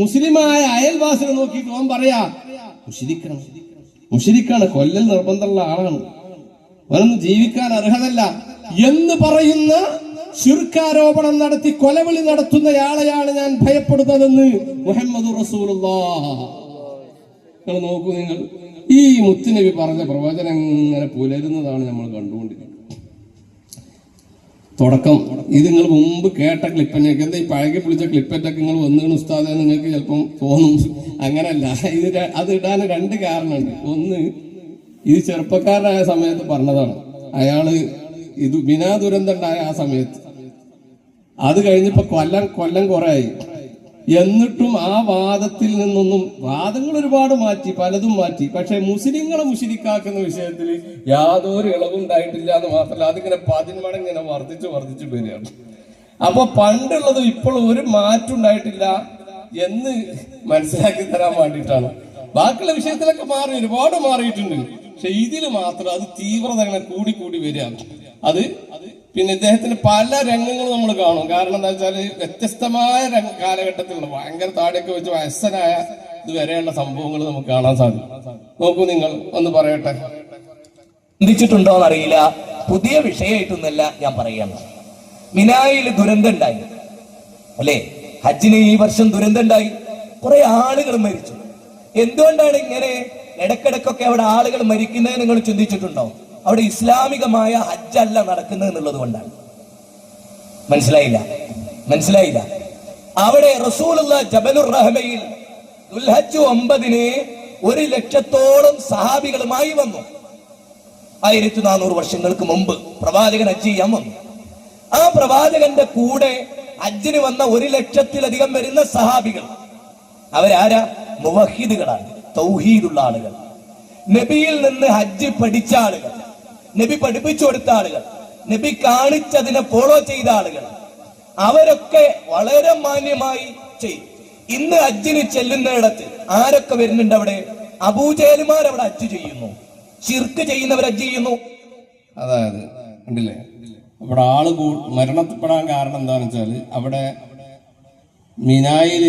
മുസ്ലിമായ അയൽവാസിനെ നോക്കിയിട്ട് ഓൻ പറയാ മുഷിരിക്കാണ്. മുഷിരിക്കാണ് കൊല്ലൽ നിർബന്ധമുള്ള ആളാണ്. അവനൊന്നും ജീവിക്കാൻ അർഹതല്ല എന്ന് പറയുന്ന ശുർക്കാരോപണം നടത്തി കൊലവിളി നടത്തുന്നയാളെയാണ് ഞാൻ ഭയപ്പെടുന്നതെന്ന് മുഹമ്മദ് നിങ്ങൾ നോക്കൂ നിങ്ങൾ. ഈ മുത്തുനബി പറഞ്ഞ പ്രവചനം ഇങ്ങനെ പുലരുന്നതാണ് നമ്മൾ കണ്ടുകൊണ്ടിരിക്കുന്നത്. തുടക്കം. ഇത് നിങ്ങൾ മുമ്പ് കേട്ട ക്ലിപ്പിനെ എന്താ ഈ പഴകി പിടിച്ച ക്ലിപ്പറ്റൊക്കെ നിങ്ങൾ വന്നു ഉസ്താദെ നിങ്ങൾക്ക് ചിലപ്പം തോന്നും. അങ്ങനല്ല. ഇത് അത് ഇടാൻ രണ്ട് കാരണമുണ്ട്. ഒന്ന് ഇത് ചെറുപ്പക്കാരനായ സമയത്ത് പറഞ്ഞതാണ്. അയാൾ ഇത് ബിനാ ദുരന്തം ഉണ്ടായ ആ സമയത്ത്. അത് കഴിഞ്ഞപ്പോ കൊല്ലം കൊല്ലം കുറെ ആയി. എന്നിട്ടും ആ വാദത്തിൽ നിന്നൊന്നും വാദങ്ങൾ ഒരുപാട് മാറ്റി പലതും മാറ്റി. പക്ഷെ മുസ്ലിങ്ങളെ മുഷിരിക്കാക്കുന്ന വിഷയത്തിൽ യാതൊരു ഇളവും ഉണ്ടായിട്ടില്ല എന്ന് മാത്രമല്ല അതിങ്ങനെ പതിന്മടങ്ങ് ഇങ്ങനെ വർദ്ധിച്ചു വർദ്ധിച്ചു വരികയാണ്. അപ്പൊ പണ്ടുള്ളതും ഇപ്പോൾ ഒരു മാറ്റം ഉണ്ടായിട്ടില്ല എന്ന് മനസ്സിലാക്കി തരാൻ വേണ്ടിയിട്ടാണ്. ബാക്കിയുള്ള വിഷയത്തിലൊക്കെ മാറി ഒരുപാട് മാറിയിട്ടുണ്ട്. പക്ഷെ ഇതിൽ മാത്രം അത് തീവ്രത അങ്ങനെ കൂടി കൂടി വരികയാണ്. അത് പിന്നെ ഇദ്ദേഹത്തിന് പല രംഗങ്ങളും നമ്മൾ കാണും. കാരണം എന്താ വെച്ചാൽ വ്യത്യസ്തമായ കാലഘട്ടത്തിലുള്ള ഭയങ്കര താടിയൊക്കെ വെച്ച് വയസ്സനായ ഇതുവരെയുള്ള സംഭവങ്ങൾ നമുക്ക് കാണാൻ സാധിക്കും. നോക്കൂ നിങ്ങൾ ഒന്ന് പറയട്ടെ. ചിന്തിച്ചിട്ടുണ്ടോ എന്നറിയില്ല പുതിയ വിഷയമായിട്ടൊന്നല്ല ഞാൻ പറയണം മിനായിൽ ദുരന്തം ഉണ്ടായി. അല്ലേ? ഹജ്ജിന് ഈ വർഷം ദുരന്തം ഉണ്ടായി. കുറെ ആളുകൾ മരിച്ചു. എന്തുകൊണ്ടാണ് ഇങ്ങനെ ഇടക്കിടക്കൊക്കെ അവിടെ ആളുകൾ മരിക്കുന്നത് നിങ്ങൾ ചിന്തിച്ചിട്ടുണ്ടോ? അവിടെ ഇസ്ലാമികമായ ഹജ്ജല്ല നടക്കുന്നത് എന്നുള്ളത് കൊണ്ടാണ്. മനസ്സിലായില്ല? മനസ്സിലായില്ല? അവിടെ റസൂലുള്ള ജബലുർ റഹ്മയിൽ ദുൽഹജ്ജ് ഒമ്പതിന് ഒരു ലക്ഷത്തോളം സഹാബികളുമായി വന്നു. ആയിരത്തി നാനൂറ് വർഷങ്ങൾക്ക് മുമ്പ് പ്രവാചകൻ ഹജ്ജ് ചെയ്യാൻ വന്നു. ആ പ്രവാചകന്റെ കൂടെ ഹജ്ജിന് വന്ന ഒരു ലക്ഷത്തിലധികം വരുന്ന സഹാബികൾ. അവരാരാ? മുവഹിദുകളാണ് തൗഹീദുള്ള ആളുകൾ. നബിയിൽ നിന്ന് ഹജ്ജ് പഠിച്ച ആളുകൾ. നബി പഠിപ്പിച്ചു കൊടുത്ത ആളുകൾ നബി കാണിച്ചതിനെ ഫോളോ ചെയ്ത ആളുകൾ അവരൊക്കെ വളരെ മാന്യമായി ചെയ്യും. ഇന്ന് അജ്ജിന് ചെല്ലുന്നിടത്ത് ആരൊക്കെ വരുന്നുണ്ട് അവിടെ? അബൂജേലുമാർ അവിടെ അജ്ജ് ചെയ്യുന്നു. ചിർക്ക് ചെയ്യുന്നവർ അജ്ജ് ചെയ്യുന്നു. അതായത് ഉണ്ടല്ലേ അവിടെ ആൾ മരണപ്പെടാൻ കാരണം എന്താണെന്ന് വെച്ചാൽ അവിടെ മിനായിൽ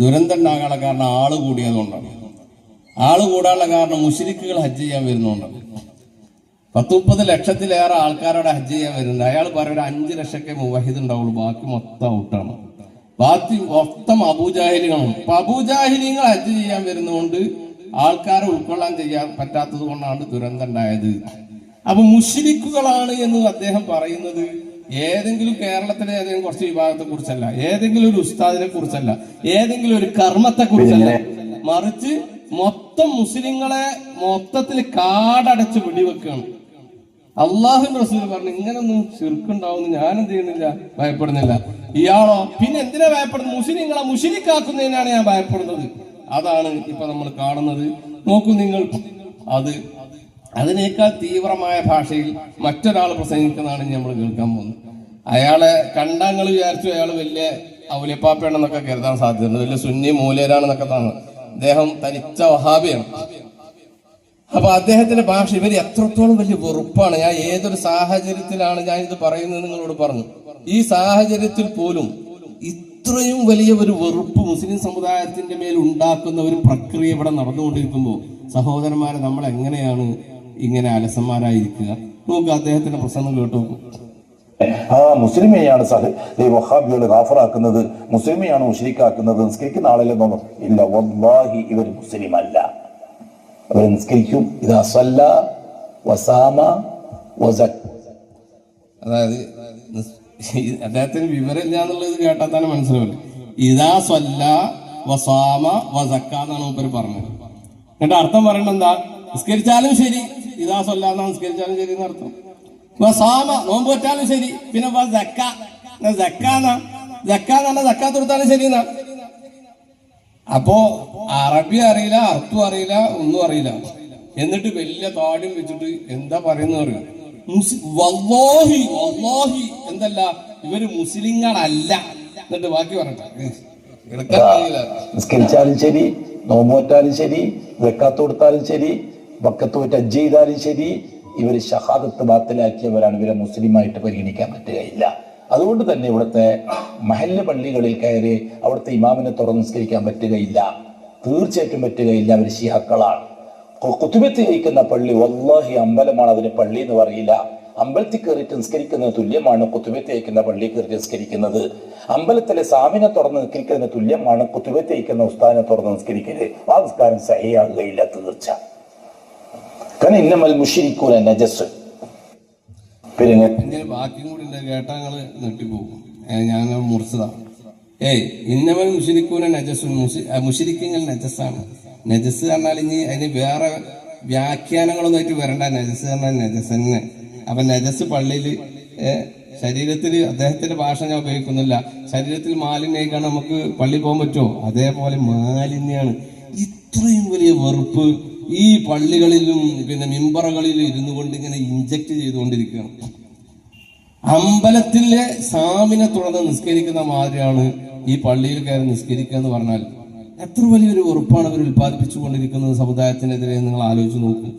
ദുരന്തം ഉണ്ടാകാനുള്ള കാരണം ആൾ കൂടിയതുകൊണ്ടാണ്. ആൾ കൂടാനുള്ള കാരണം മുഷിരിക്കുകൾ ഹജ്ജ് ചെയ്യാൻ വരുന്നതുകൊണ്ടാണ്. പത്ത് ലക്ഷത്തിലേറെ ആൾക്കാരോട് ഹജ്ജ് ചെയ്യാൻ വരുന്നുണ്ട്. അയാൾ പറയും ഒരു അഞ്ച് ലക്ഷമൊക്കെ മുവഹിദ് ഉണ്ടാവുള്ളൂ. ബാക്കി മൊത്തം ഔട്ടാണ്. ബാക്കി മൊത്തം അബൂജാഹിനികളും അപ്പൊ ഹജ്ജ് ചെയ്യാൻ വരുന്നതുകൊണ്ട് ആൾക്കാരെ ഉൾക്കൊള്ളാൻ ചെയ്യാൻ പറ്റാത്തത് കൊണ്ടാണ് ദുരന്തം ഉണ്ടായത്. അപ്പൊ മുഷിരിക്കുകളാണ് എന്ന് അദ്ദേഹം പറയുന്നത് ഏതെങ്കിലും കേരളത്തിലെ ഏതെങ്കിലും കുറച്ച് വിഭാഗത്തെ കുറിച്ചല്ല ഏതെങ്കിലും ഒരു ഉസ്താദിനെ കുറിച്ചല്ല ഏതെങ്കിലും ഒരു കർമ്മത്തെ കുറിച്ചല്ല. മറിച്ച് മൊത്തം മുസ്ലിങ്ങളെ മൊത്തത്തിൽ കാടടച്ച് വെടിവെക്കുകയാണ് അള്ളാഹു റസൂൽ പറഞ്ഞു ഇങ്ങനൊന്നും ചെറുക്കുണ്ടാവുന്നു ഞാൻ എന്ത് ചെയ്യുന്നില്ല? ഭയപ്പെടുന്നില്ല. ഇയാളോ പിന്നെ എന്തിനാ ഭയപ്പെടുന്നത്? മുസ്ലിങ്ങളെ മുസ്ലിക്കാക്കുന്നതിനാണ് ഞാൻ ഭയപ്പെടുന്നത്. അതാണ് ഇപ്പൊ നമ്മൾ കാണുന്നത്. നോക്കൂ നിങ്ങൾ അത് അതിനേക്കാൾ തീവ്രമായ ഭാഷയിൽ മറ്റൊരാൾ പ്രസംഗിക്കുന്നതാണ് നമ്മൾ കേൾക്കാൻ പോകുന്നത്. അയാളെ കണ്ടങ്ങൾ വിചാരിച്ചു അയാൾ വലിയ ഔലിപ്പാപ്പയാണെന്നൊക്കെ കരുതാൻ സാധ്യതയുണ്ട്. വലിയ സുന്നി മൂലരാണെന്നൊക്കെ തോന്നുന്നു അദ്ദേഹം തനിച്ച വഹാബിയാണ്. അപ്പൊ അദ്ദേഹത്തിന്റെ ഭാഷ ഇവർ എത്രത്തോളം വലിയ വെറുപ്പാണ്. ഞാൻ ഏതൊരു സാഹചര്യത്തിലാണ് ഞാൻ ഇത് പറയുന്നത് നിങ്ങളോട് പറഞ്ഞു. ഈ സാഹചര്യത്തിൽ പോലും ഇത്രയും വലിയ ഒരു വെറുപ്പ് മുസ്ലിം സമുദായത്തിന്റെ മേൽ ഉണ്ടാക്കുന്ന ഒരു പ്രക്രിയ ഇവിടെ നടന്നുകൊണ്ടിരിക്കുമ്പോൾ സഹോദരന്മാരെ നമ്മൾ എങ്ങനെയാണ് ഇങ്ങനെ അലസന്മാരായിരിക്കുക? നോക്ക് അദ്ദേഹത്തിന്റെ പ്രസംഗം കേട്ടു. ആ മുസ്ലിമെയാണ് സഹ ഈ വഹാബികൾ മുസ്ലിമെയാണ് മുഷരിക്കാക്കുന്നത് നിസ്കരിക്കുന്ന ആളല്ലെന്നൊന്നും ഇല്ല. വല്ലാഹി ഇവർ മുസ്ലിം അല്ല അവർ നിസ്കരിക്കും ഇതാ സല്ല വസാമ വസക് അതായത് അദ്ദേഹത്തിന് വിവരമില്ല എന്നുള്ളത് കേട്ടാൽ തന്നെ മനസ്സിലാവില്ല. ഇതാ സ്വല്ല വസാമ വസക്ക എന്നാണ് മൂപ്പര് പറഞ്ഞത്. എന്നിട്ട് അർത്ഥം പറയണത് എന്താ? നിസ്കരിച്ചാലും ശരി. ഇതാ സ്വല്ല എന്നാ നിസ്കരിച്ചാലും ശരി എന്ന് അർത്ഥം. വസാമ നോമ്പ് വെച്ചാലും ശരി. പിന്നെ വസക്ക. സക്ക എന്നാ? സക്ക എന്നാ പറഞ്ഞാൽ കൊടുത്താലും ശരി എന്നാ? അപ്പോ അറബി അറിയില്ല അർത്ഥം അറിയില്ല ഒന്നും അറിയില്ല. എന്നിട്ട് വലിയ താടിയും വെച്ചിട്ട് എന്താ പറയുന്ന അറിയാം? വല്ലാഹി വല്ലാഹി എന്തല്ല ഇവർ മുസ്ലിങ്ങളല്ല. എന്നിട്ട് ബാക്കി നിസ്കരിച്ചാലും ശരി നോമ്പോറ്റാലും ശരി വെക്കാത്ത് കൊടുത്താലും ശരി വക്കത്ത് പോയിട്ട് ഹജ്ജ് ചെയ്താലും ശരി ഇവർ ഷഹാദത്ത് ബാത്തിലാക്കിയവരാണ്. ഇവരെ മുസ്ലിമായിട്ട് പരിഗണിക്കാൻ പറ്റുകയില്ല. അതുകൊണ്ട് തന്നെ ഇവിടുത്തെ മഹല്ല് പള്ളികളിൽ കയറി അവിടുത്തെ ഇമാമിനെ തുറന്ന് നിസ്കരിക്കാൻ പറ്റുകയില്ല. തീർച്ചയായിട്ടും പറ്റുകയില്ല അവർ ഷിഹാക്കളാണ് കുത്തുബത്ത് ജയിക്കുന്ന പള്ളി വല്ലാഹി അമ്പലമാണ് അതിന് പള്ളി എന്ന് പറയില്ല. അമ്പലത്തിൽ കയറിയിട്ട് നിസ്കരിക്കുന്നത് തുല്യമാണ് കുത്തുബത്ത് ജയിക്കുന്ന പള്ളി കയറിയിട്ട് നിസ്കരിക്കുന്നത്. അമ്പലത്തിലെ സാമിനെ തുറന്ന് നിസ്കരിക്കുന്നതിന് തുല്യമാണ് കുത്തുബത്ത് ജയിക്കുന്ന ഉസ്താദിനെ തുറന്ന് നിസ്കരിക്കൽ. ആ നിസ്കാരം സഹിയാകുകയില്ല തീർച്ച. കാരണം ഇന്നമൽ മുഷിരിക്കൂല നജസ്. പിന്നെ എന്റെ ബാക്കിയും കൂടി ഉണ്ട്. കേട്ടാ നിങ്ങൾ നെട്ടിപ്പോകും ഞാൻ മുറിച്ചതാ ഏയ് ഇന്നവൻ മുഷിരിക്കൂന നജസ് മുഷിരിക്കങ്ങൾ നജസ്സാണ്. നജസ് പറഞ്ഞാൽ ഇനി അതിന് വേറെ വ്യാഖ്യാനങ്ങളൊന്നും ആയിട്ട് വരണ്ട. നജസ് പറഞ്ഞാൽ നജസ് തന്നെ അപ്പൊ നജസ് പള്ളിയിൽ ശരീരത്തിൽ അദ്ദേഹത്തിന്റെ ഭാഷ ഞാൻ ഉപയോഗിക്കുന്നില്ല. ശരീരത്തിൽ മാലിന്യമായിക്കാൻ നമുക്ക് പള്ളി പോകാൻ പറ്റുമോ? അതേപോലെ മാലിന്യാണ് ഇത്രയും വലിയ വെറുപ്പ് ഈ പള്ളികളിലും പിന്നെ മിമ്പറകളിലും ഇരുന്നു കൊണ്ട് ഇങ്ങനെ ഇഞ്ചക്ട് ചെയ്തുകൊണ്ടിരിക്കുകയാണ്. അമ്പലത്തിലെ സാമിനെ തുടർന്ന് നിസ്കരിക്കുന്ന മാതിരിയാണ് ഈ പള്ളിയിൽ കയറി നിസ്കരിക്കുക എന്ന് പറഞ്ഞാൽ എത്ര വലിയൊരു ഉറപ്പാണ് അവർ ഉൽപ്പാദിപ്പിച്ചുകൊണ്ടിരിക്കുന്നത് സമുദായത്തിനെതിരെ നിങ്ങൾ ആലോചിച്ച് നോക്കും.